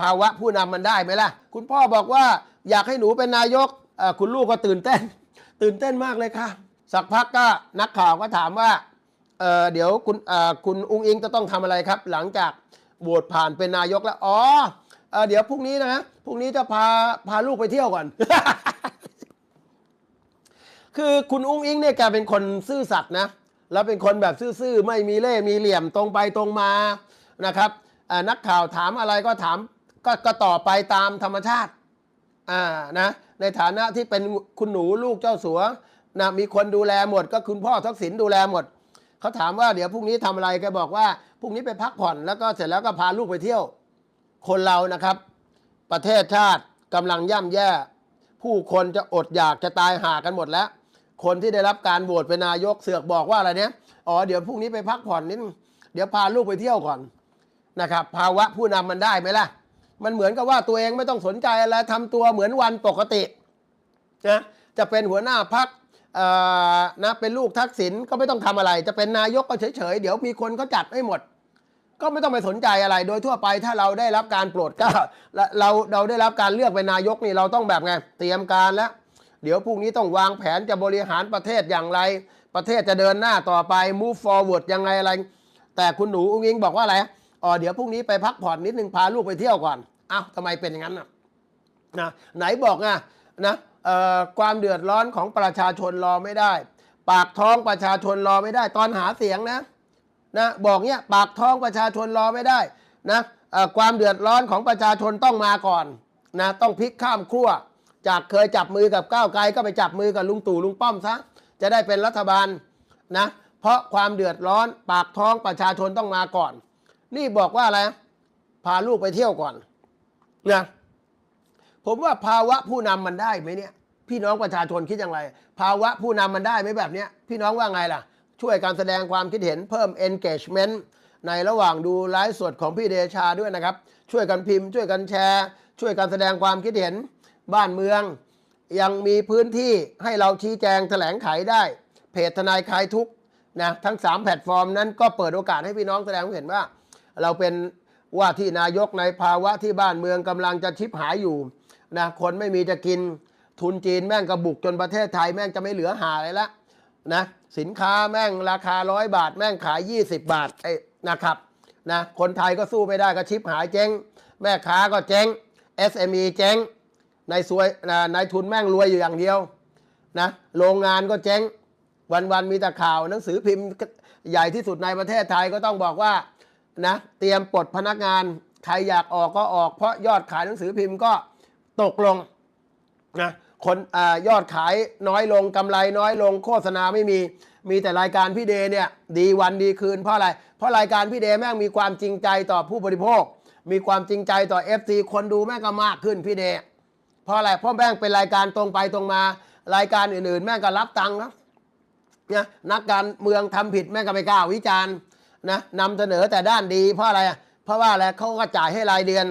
ภาวะผู้นำมันได้ไหมล่ะ คุณพ่อบอกว่าอยากให้หนูเป็นนายกคุณลูกก็ตื่นเต้น ตื่นเต้นมากเลยค่ะ สักพักก็นักข่าวก็ถามว่าเเดี๋ยวคุณคุณอุ้งอิงจะต้องทำอะไรครับ หลังจากโหวตผ่านเป็นนายกแล้วอ๋อเเดี๋ยวพรุ่งนี้นะพรุ่งนี้จะพาพาลูกไปเที่ยวก่อน คือคุณอุ้งอิงเนี่ยแกเป็นคนซื่อสัตย์นะแล้วเป็นคนแบบซื่อๆไม่มีเล่ห์มีเหลี่ยมตรงไปตรงมานะครับนักข่าวถามอะไรก็ถาม ก็ก็ตอบไปตามธรรมชาติอ่านะในฐานะที่เป็นคุณหนูลูกเจ้าสัวนะมีคนดูแลหมด ก็คุณพ่อทักษิณดูแลหมดเขาถามว่าเดี๋ยวพรุ่งนี้ทำอะไรแกบอกว่าพรุ่งนี้ไปพักผ่อนแล้วก็เสร็จแล้วก็พาลูกไปเที่ยว คนเรานะครับ ประเทศชาติกำลังย่ำแย่ ผู้คนจะอดอยากจะตายหากันหมดแล้ว คนที่ได้รับการโหวตเป็นนายกเสือกบอกว่าอะไรเนี้ยอ๋อเดี๋ยวพรุ่งนี้ไปพักผ่อนนิดเดี๋ยวพาลูกไปเที่ยวก่อนนะครับ ภาวะผู้นำมันได้ไหมล่ะ มันเหมือนกับว่าตัวเองไม่ต้องสนใจอะไรทำตัวเหมือนวันปกตินะจะเป็นหัวหน้าพักนะเป็นลูกทักษิณก็ไม่ต้องทำอะไร จะเป็นนายกก็เฉยๆ เดี๋ยวมีคนเขาจัดให้หมด ก็ไม่ต้องไปสนใจอะไร โดยทั่วไปถ้าเราได้รับการโปรดเกล้าและเราเราได้รับการเลือกเป็นนายกนี่เราต้องแบบไงเตรียมการแล้ว เดี๋ยวพรุ่งนี้ต้องวางแผนจะบริหารประเทศอย่างไร ประเทศจะเดินหน้าต่อไป move forward ยังไงอะไร แต่คุณหนูอุ้งอิงบอกว่าอะไร อ๋อเดี๋ยวพรุ่งนี้ไปพักผ่อนนิดนึงพาลูกไปเที่ยวก่อนอ้าวทำไมเป็นอย่างนั้นน่ะนะไหนบอกอะนะความเดือดร้อนของประชาชนรอไม่ได้ ปากท้องประชาชนรอไม่ได้ ตอนหาเสียงนะนะบอกเนี้ยปากท้องประชาชนรอไม่ได้นะความเดือดร้อนของประชาชนต้องมาก่อนนะต้องพลิกข้ามขั้วจากเคยจับมือกับก้าวไกลก็ไปจับมือกับลุงตู่ลุงป้อมซะจะได้เป็นรัฐบาลนะเพราะความเดือดร้อนปากท้องประชาชนต้องมาก่อน นี่บอกว่าอะไร พาลูกไปเที่ยวก่อนนะผมว่าภาวะผู้นำมันได้ไหมเนี่ย พี่น้องประชาชนคิดอย่างไร ภาวะผู้นำมันได้ไหมแบบเนี้ย พี่น้องว่าไงล่ะ ช่วยการแสดงความคิดเห็นเพิ่ม engagement ในระหว่างดูไลฟ์สดของพี่เดชาด้วยนะครับ ช่วยกันพิมพ์ ช่วยกันแชร์ ช่วยกันแสดงความคิดเห็น บ้านเมือง ยังมีพื้นที่ให้เราชี้แจงแถลงไขได้ เพจทนายคลายทุกนะทั้ง 3 แพลตฟอร์มนั้นก็เปิดโอกาสให้พี่น้องแสดงความเห็นว่า เราเป็นว่าที่นายกในภาวะที่บ้านเมืองกำลังจะชิบหายอยู่นะคนไม่มีจะกินทุนจีนแม่งกระบุกจนประเทศไทยแม่งจะไม่เหลือหาเลยละนะสินค้าแม่งราคาร้อยบาท แม่งขาย 20 บาทไอ้นะครับนะคนไทยก็สู้ไม่ได้ก็ชิปหายเจ๊ง แม่ค้าก็เจ๊ง SME เจ๊งนายสวยนะนายทุนแม่งรวยอยู่อย่างเดียวนะโรงงานก็เจ๊งวันๆมีแต่ข่าวหนังสือพิมพ์ใหญ่ที่สุดในประเทศไทยก็ต้องบอกว่า นะเตรียมปลดพนักงาน ใครอยากออกก็ออก เพราะยอดขายหนังสือพิมพ์ก็ตกลงนะคนอยอดขายน้อยลงกำไรน้อยลงโฆษณาไม่มีมีแต่รายการพี่เดย์เนี่ยดีวันดีคืนเพราะอะไร เพราะรายการพี่เดย์แม่งมีความจริงใจต่อผู้บริโภค มีความจริงใจต่อ FC คนดูแม่งก็มากขึ้นพี่เดย์เพราะอะไรเพราะแม่งเป็นรายการตรงไปตรงมา รายการอื่นๆ แม่งก็รับตังค์นะนักการเมืองทำผิดแม่งก็ไม่กล้าวิจารณ์ นะนำเสนอแต่ด้านดีเพราะอะไรเพราะว่าอะไรเขาก็จ่ายให้รายเดือน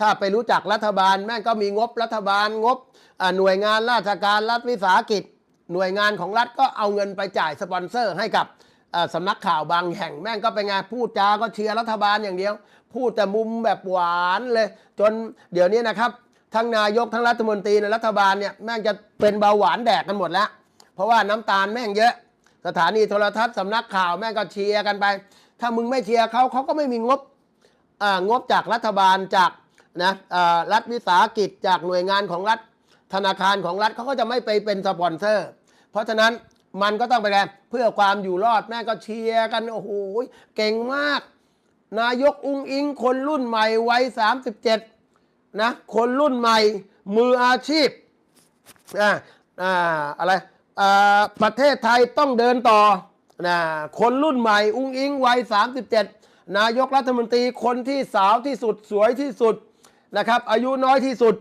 ถ้าไปรู้จักรัฐบาลแม่งก็มีงบรัฐบาลงบหน่วยงานราชการรัฐวิสาหกิจ หน่วยงานของรัฐก็เอาเงินไปจ่ายสปอนเซอร์ให้กับสำนักข่าวบางแห่งแม่งก็เป็นไงพูดจาก็เชียร์รัฐบาลอย่างเดียว พูดแต่มุมแบบหวานเลย จนเดี๋ยวนี้นะครับ ทั้งนายกทั้งรัฐมนตรีในรัฐบาลเนี่ยแม่งจะเป็นเบาหวานแดกกันหมดแล้ว เพราะว่าน้ำตาลแม่งเยอะ สถานีโทรทัศน์สำนักข่าวแม่งก็เชียร์กันไป ถ้ามึงไม่เชียร์เขาเขาก็ไม่มีงบงบจากรัฐบาลจากนะรัฐวิสาหกิจจากหน่วยงานของรัฐธนาคารของรัฐเขาก็จะไม่ไปเป็นสปอนเซอร์ เพราะฉะนั้นมันก็ต้องไปแกเพื่อความอยู่รอดแม่ก็เชียร์กัน โอ้โหเก่งมาก นายกอุ้งอิงคนรุ่นใหม่วัย37นะคนรุ่นใหม่มืออาชีพอ่าอ่าอะไรอ่าประเทศไทยต้องเดินต่อ นะคนรุ่นใหม่อุ้งอิงวัย 37 นายกรัฐมนตรีคนที่สาวที่สุดสวยที่สุดนะครับ อายุน้อยที่สุด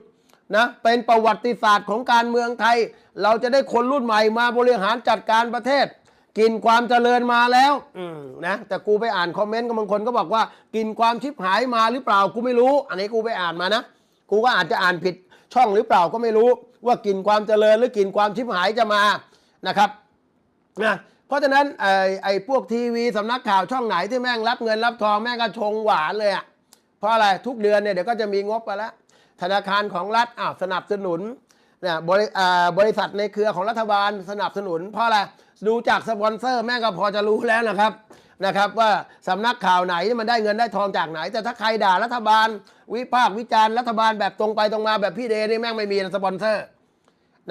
นะเป็นประวัติศาสตร์ของการเมืองไทย เราจะได้คนรุ่นใหม่มาบริหารจัดการประเทศ กินความเจริญมาแล้วนะแต่กูไปอ่านคอมเมนต์กับบางคนก็บอกว่า กินความชิบหายมาหรือเปล่ากูไม่รู้ อันนี้กูไปอ่านมานะ กูก็อาจจะอ่านผิดช่องหรือเปล่าก็ไม่รู้ ว่ากินความเจริญหรือกินความชิบหายจะมานะครับนะ เพราะฉะนั้นไอ้ไอ้พวกทีวีสำนักข่าวช่องไหนที่แม่งรับเงินรับทองแม่งก็ชงหวานเลยอะเพราะอะไรทุกเดือนเนี่ยเดี๋ยวก็จะมีงบมาแล้ว ธนาคารของรัฐอ้าวสนับสนุนเนี่ยบริอ่าบริษัทในเครือของรัฐบาลสนับสนุน เพราะอะไรดูจากสปอนเซอร์แม่งก็พอจะรู้แล้วนะครับนะครับว่าสำนักข่าวไหนมันได้เงินได้ทองจากไหน แต่ถ้าใครด่ารัฐบาล วิพากษ์วิจารณ์รัฐบาลแบบตรงไปตรงมาแบบพี่เดนี่แม่งไม่มีสปอนเซอร์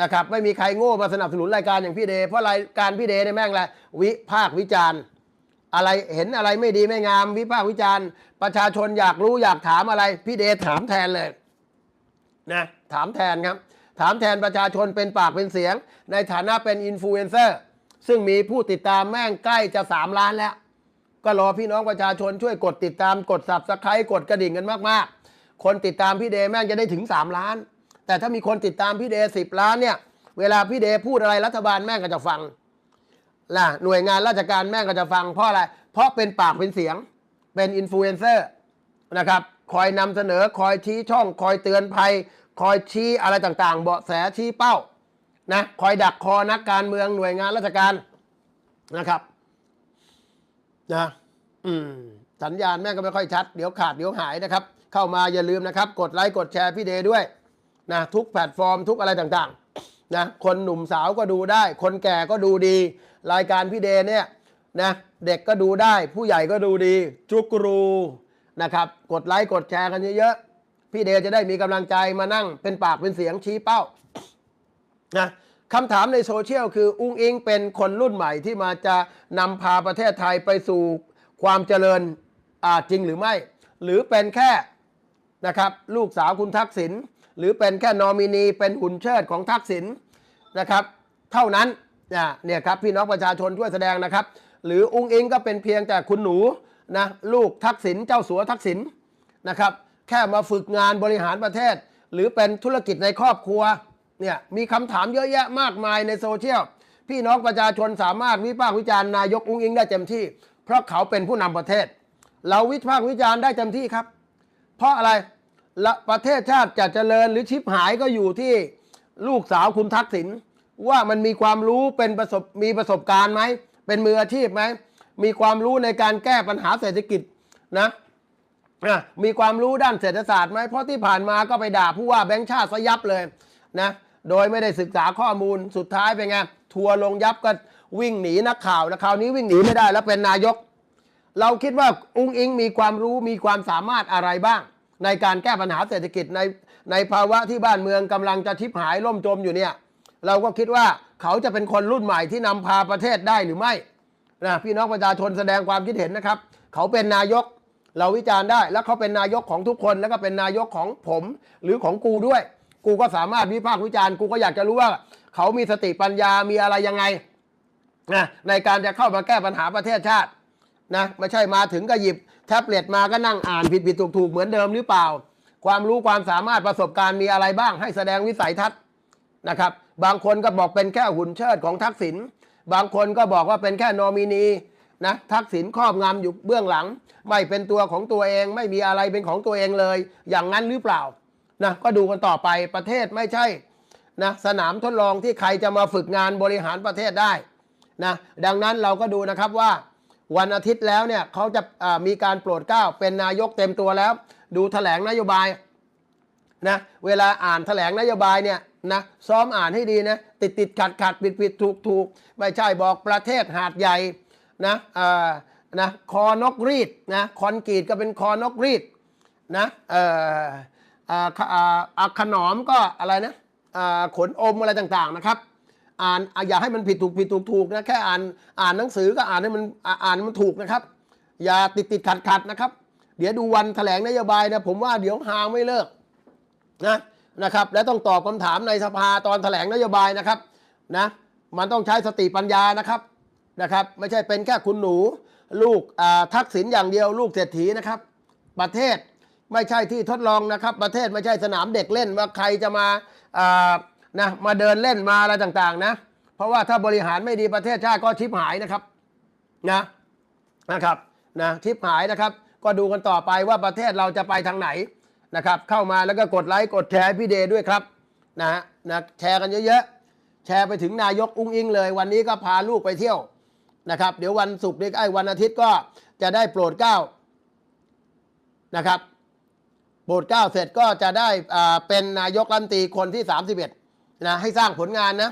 นะครับไม่มีใครโง่มาสนับสนุนรายการอย่างพี่เดย์เพราะรายการพี่เดย์เนี่ยแม่งแหละวิพากษ์วิจารณ์ อะไรเห็นอะไรไม่ดีไม่งาม วิพากษ์วิจารณ์ ประชาชนอยากรู้อยากถามอะไร พี่เดย์ถามแทนเลยนะถามแทนครับ ถามแทนประชาชนเป็นปากเป็นเสียง ในฐานะเป็นอินฟลูเอนเซอร์ซึ่งมีผู้ติดตามแม่งใกล้จะ 3 ล้านแล้ว ก็รอพี่น้องประชาชนช่วยกดติดตามกด subscribe กดกระดิ่งกันมากๆ คนติดตามพี่เดย์แม่งจะได้ถึง 3 ล้าน แต่ถ้ามีคนติดตามพี่เดสิล้านเนี่ย เวลาพี่เดพูดอะไรรัฐบาลแม่งก็จะฟังล่ะหน่วยงานราชการแม่งก็จะฟังเพราะอะไร เพราะเป็นปากเป็นเสียง เป็นอินฟลูเอนเซอร์นะครับ คอยนำเสนอคอยชี้ช่อง คอยเตือนภัย คอยชี้อะไรต่างๆ เบาะแสชี้เป้านะคอยดักคอนักการเมืองหน่วยงานราชการนะครับนะอืมสัญญาณแม่งก็ไม่ค่อยชัด เดี๋ยวขาดเดี๋ยวหายนะครับ เข้ามาอย่าลืมนะครับ กดไลค์กดแชร์พี่เดด้วย นะทุกแพลตฟอร์มทุกอะไรต่างๆนะคนหนุ่มสาวก็ดูได้ คนแก่ก็ดูดี รายการพี่เดเนี่ยนะเด็กก็ดูได้ ผู้ใหญ่ก็ดูดี จุกรูนะครับ กดไลค์กดแชร์กันเยอะๆพี่เดจะได้มีกำลังใจมานั่งเป็นปากเป็นเสียงชี้เป้านะคำถามในโซเชียลคืออุ้งอิงเป็นคนรุ่นใหม่ที่มาจะนำพาประเทศไทยไปสู่ความเจริญอาจริงหรือไม่ หรือเป็นแค่นะครับ ลูกสาวคุณทักษิณ หรือเป็นแค่นอมินีเป็นหุ่นเชิดของทักษิณนะครับ เท่านั้นนะเนี่ยครับพี่น้องประชาชนช่วยแสดงนะครับ หรืออุ้งอิงก็เป็นเพียงแต่คุณหนูนะลูกทักษิณเจ้าสัวทักษิณนะครับ แค่มาฝึกงานบริหารประเทศ หรือเป็นธุรกิจในครอบครัวเนี่ยมีคำถามเยอะแยะมากมายในโซเชียลพี่น้องประชาชนสามารถวิพากษ์วิจารณ์นายกอุ้งอิงได้เต็มที่ เพราะเขาเป็นผู้นำประเทศ เราวิพากษ์วิจารณ์ได้เต็มที่ครับ เพราะอะไร ละประเทศชาติจะเจริญหรือชิบหายก็อยู่ที่ลูกสาวคุณทักษิณว่ามันมีความรู้เป็นประสบมีประสบการณ์ไหม เป็นมืออาชีพไหม มีความรู้ในการแก้ปัญหาเศรษฐกิจนะอะมีความรู้ด้านเศรษฐศาสตร์ไหมเพราะที่ผ่านมาก็ไปด่าผู้ว่าแบงค์ชาติซะยับเลยนะโดยไม่ได้ศึกษาข้อมูลสุดท้ายเป็นไงทัวร์ลงยับก็วิ่งหนีนักข่าวนะคราวนี้วิ่งหนีไม่ได้แล้วเป็นนายก เราคิดว่าอุ้งอิงมีความรู้มีความสามารถอะไรบ้าง ในการแก้ปัญหาเศรษฐกิจในในภาวะที่บ้านเมืองกำลังจะทิพหายล่มจมอยู่เนี่ย เราก็คิดว่าเขาจะเป็นคนรุ่นใหม่ที่นำพาประเทศได้หรือไม่นะพี่น้องประชาชนแสดงความคิดเห็นนะครับ เขาเป็นนายกเราวิจารณ์ได้ แล้วเขาเป็นนายกของทุกคนแล้วก็เป็นนายกของผมหรือของกูด้วย กูก็สามารถวิพากษ์วิจารณ์กูก็อยากจะรู้ว่า เขามีสติปัญญามีอะไรยังไงนะในการจะเข้ามาแก้ปัญหาประเทศชาติ นะไม่ใช่มาถึงก็หยิบแท็บเล็ตมาก็นั่งอ่านผิดผิดถูกถูกเหมือนเดิมหรือเปล่า ความรู้ความสามารถประสบการณ์มีอะไรบ้าง ให้แสดงวิสัยทัศน์นะครับ บางคนก็บอกเป็นแค่หุ่นเชิดของทักษิณบางคนก็บอกว่าเป็นแค่นอมินีนะทักษิณครอบงำอยู่เบื้องหลัง ไม่เป็นตัวของตัวเองไม่มีอะไรเป็นของตัวเองเลย อย่างนั้นหรือเปล่านะก็ดูกันต่อไปประเทศไม่ใช่นะสนามทดลองที่ใครจะมาฝึกงานบริหารประเทศได้นะดังนั้นเราก็ดูนะครับว่า วันอาทิตย์แล้วเนี่ยเขาจะมีการโปรดเกล้าเป็นนายกเต็มตัวแล้ว ดูแถลงนโยบายนะเวลาอ่านแถลงนโยบายเนี่ยนะซ้อมอ่านให้ดีนะติดติดขัดขัดผิดผิดถูกถูกไม่ใช่บอกประเทศหาดใหญ่นะอ่านะคอนกรีดนะคอนกรีตก็เป็นคอนกรีดนะเอ่ออ่าอ่าอ่าขนอมก็อะไรนะอ่าขนอมอะไรต่างๆนะครับ อ่านอย่าให้มันผิดถูกผิดถูกถูกนะแค่อ่านอ่านหนังสือก็อ่านให้มันอ่านมันถูกนะครับ อย่าติดติดขัดขัดนะครับ เดี๋ยวดูวันแถลงนโยบายนะผมว่าเดี๋ยวหางไม่เลิกนะนะครับ และต้องตอบคำถามในสภาตอนแถลงนโยบายนะครับนะมันต้องใช้สติปัญญานะครับนะครับ ไม่ใช่เป็นแค่คุณหนูลูกอ่าทักษิณอย่างเดียว ลูกเศรษฐีนะครับ ประเทศไม่ใช่ที่ทดลองนะครับ ประเทศไม่ใช่สนามเด็กเล่นว่าใครจะมาอ่า นะมาเดินเล่นมาอะไรต่างๆนะ เพราะว่าถ้าบริหารไม่ดีประเทศชาติก็ชิบหายนะครับนะนะครับนะชิบหายนะครับ ก็ดูกันต่อไปว่าประเทศเราจะไปทางไหนนะครับ เข้ามาแล้วก็กดไลค์กดแชร์พี่เดย์ด้วยครับนะฮะนะแชร์กันเยอะๆแชร์ไปถึงนายกอุ้งอิงเลย วันนี้ก็พาลูกไปเที่ยวนะครับ เดี๋ยววันศุกร์นี้ไอ้วันอาทิตย์ก็จะได้โปรดเก้านะครับโปรดเก้าเสร็จก็จะได้เป็นนายกรัฐมนตรีคนที่ 31 นะให้สร้างผลงานนะ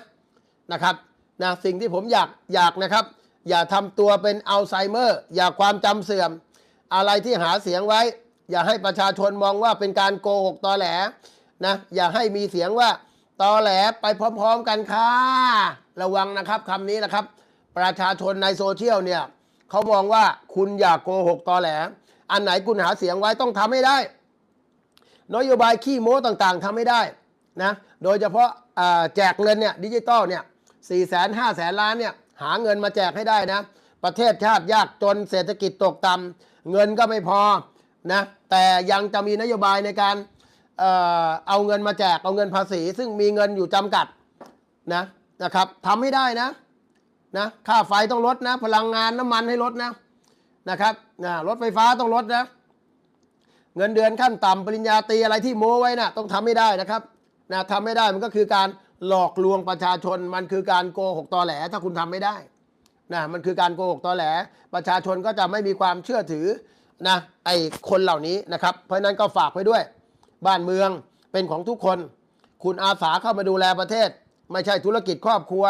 นะครับนะสิ่งที่ผมอยากอยากนะครับ อย่าทำตัวเป็นอัลไซเมอร์ อย่าความจำเสื่อม อะไรที่หาเสียงไว้ อย่าให้ประชาชนมองว่าเป็นการโกหกตอแหลนะอย่าให้มีเสียงว่าตอแหลไปพร้อม ๆ กันค่ะระวังนะครับคำนี้นะครับ ประชาชนในโซเชียลเนี่ยเขามองว่าคุณอย่าโกหกตอแหล อันไหนคุณหาเสียงไว้ต้องทำให้ได้ นโยบายขี้โม้ต่างๆทำไม่ได้นะโดยเฉพาะ แจกเงินเนี่ยดิจิตอลเนี่ยสี่แสนห้าแสนล้านเนี่ยหาเงินมาแจกให้ได้นะ ประเทศชาติยากจนเศรษฐกิจตกต่ำเงินก็ไม่พอนะแต่ยังจะมีนโยบายในการเออเอาเงินมาแจกเอาเงินภาษี ซึ่งมีเงินอยู่จำกัดนะนะครับทำให้ได้นะนะค่าไฟต้องลดนะ พลังงานน้ำมันให้ลดนะนะครับนะรถไฟฟ้าต้องลดนะ เงินเดือนขั้นต่ำปริญญาตรีอะไรที่โม้ไว้นะต้องทำไม่ได้นะครับ นะทำไม่ได้มันก็คือการหลอกลวงประชาชน มันคือการโกหกตอแหล ถ้าคุณทำไม่ได้นะมันคือการโกหกตอแหล ประชาชนก็จะไม่มีความเชื่อถือนะไอคนเหล่านี้นะครับ เพราะนั้นก็ฝากไว้ด้วย บ้านเมืองเป็นของทุกคน คุณอาสาเข้ามาดูแลประเทศ ไม่ใช่ธุรกิจครอบครัว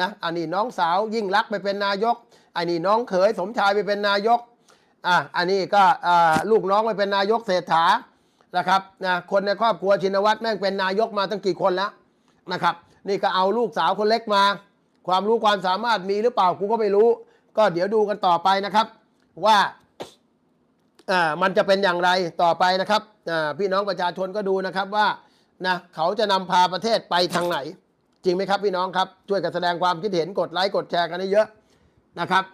นะอันนี้น้องสาวยิ่งรักไปเป็นนายกอันนี้น้องเขยสมชายไปเป็นนายกอะอันนี้ก็อ่าลูกน้องไปเป็นนายกเศรษฐา นะครับนะคนในครอบครัวชินวัตรแม่งเป็นนายกมาตั้งกี่คนแล้วนะครับ นี่ก็เอาลูกสาวคนเล็กมา ความรู้ความสามารถมีหรือเปล่ากูก็ไม่รู้ ก็เดี๋ยวดูกันต่อไปนะครับ ว่าอ่ามันจะเป็นอย่างไรต่อไปนะครับอ่าพี่น้องประชาชนก็ดูนะครับว่านะเขาจะนำพาประเทศไปทางไหน จริงไหมครับพี่น้องครับช่วยกันแสดงความคิดเห็นกดไลค์กดแชร์กันให้เยอะนะครับ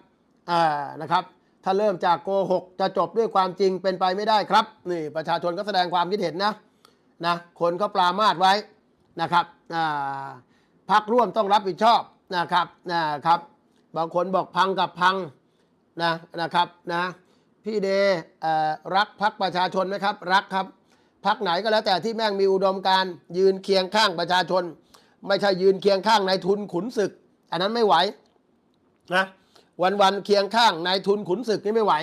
อ่านะครับ ถ้าเริ่มจากโกหกจะจบด้วยความจริงเป็นไปไม่ได้ครับนี่ประชาชนก็แสดงความคิดเห็นนะนะคนก็ปรามาสไว้นะครับอ่าพักร่วมต้องรับผิดชอบนะครับนะครับบางคนบอกพังกับพังนะนะครับนะพี่เดย์รักพักประชาชนไหมครับ รักครับพักไหนก็แล้วแต่ที่แม่งมีอุดมการยืนเคียงข้างประชาชน ไม่ใช่ยืนเคียงข้างนายทุนขุนศึก อันนั้นไม่ไหวนะ วันๆเคียงข้างนายทุนขุนศึกนี่ไม่ไหว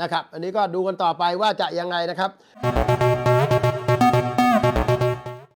นะครับ อันนี้ก็ดูกันต่อไปว่าจะยังไงนะครับ